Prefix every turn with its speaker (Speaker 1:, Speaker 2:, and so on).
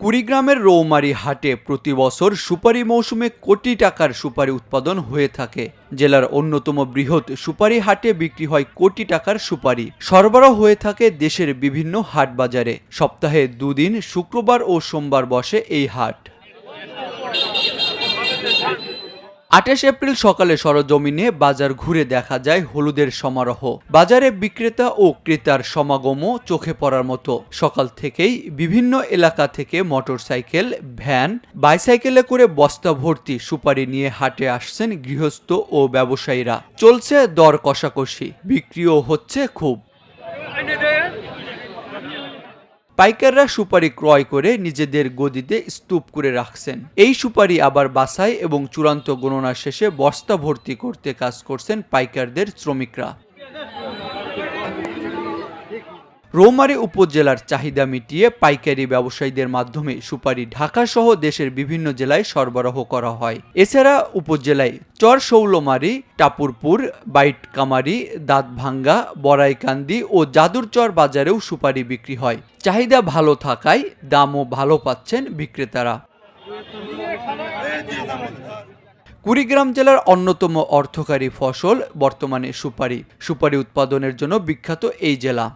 Speaker 1: কুড়িগ্রামের রৌমারি হাটে প্রতি বছর সুপারি মৌসুমে কোটি টাকার সুপারি উৎপাদন হয়ে থাকে। জেলার অন্যতম বৃহৎ সুপারি হাটে বিক্রি হয় কোটি টাকার সুপারি। সরবরাহ হয়ে থাকে দেশের বিভিন্ন হাট বাজারে সপ্তাহে দুদিন শুক্রবার ও সোমবার বসে এই হাট। আঠাশ এপ্রিল সকালে সরজমিনে বাজার ঘুরে দেখা যায় হলুদের সমারোহ। বাজারে বিক্রেতা ও ক্রেতার সমাগমও চোখে পড়ার মতো। সকাল থেকেই বিভিন্ন এলাকা থেকে মোটরসাইকেল, ভ্যান, বাইসাইকেলে করে বস্তা ভর্তি সুপারি নিয়ে হাটে আসছেন গৃহস্থ ও ব্যবসায়ীরা। চলছে দর কষাকষি, বিক্রিও হচ্ছে খুব। পাইকাররা সুপারি ক্রয় করে নিজেদের গদিতে স্তূপ করে রাখছেন। এই সুপারি আবার বাসায় এবং চূড়ান্ত গণনা শেষে বস্তা ভর্তি করতে কাজ করছেন পাইকারদের শ্রমিকরা। রৌমারী উপজেলার চাহিদা মিটিয়ে পাইকারি ব্যবসায়ীদের মাধ্যমে সুপারি ঢাকা সহ দেশের বিভিন্ন জেলায় সরবরাহ করা হয়। এছাড়া উপজেলায় চর শৌলমারি টাপুরপুর, বাইটকামারি, দাঁতভাঙ্গা, বড়াইকান্দি ও জাদুরচর বাজারেও সুপারি বিক্রি হয়। চাহিদা ভালো থাকায় দামও ভালো পাচ্ছেন বিক্রেতারা। কুড়িগ্রাম জেলার অন্যতম অর্থকারী ফসল বর্তমানে সুপারি। সুপারি উৎপাদনের জন্য বিখ্যাত এই জেলা।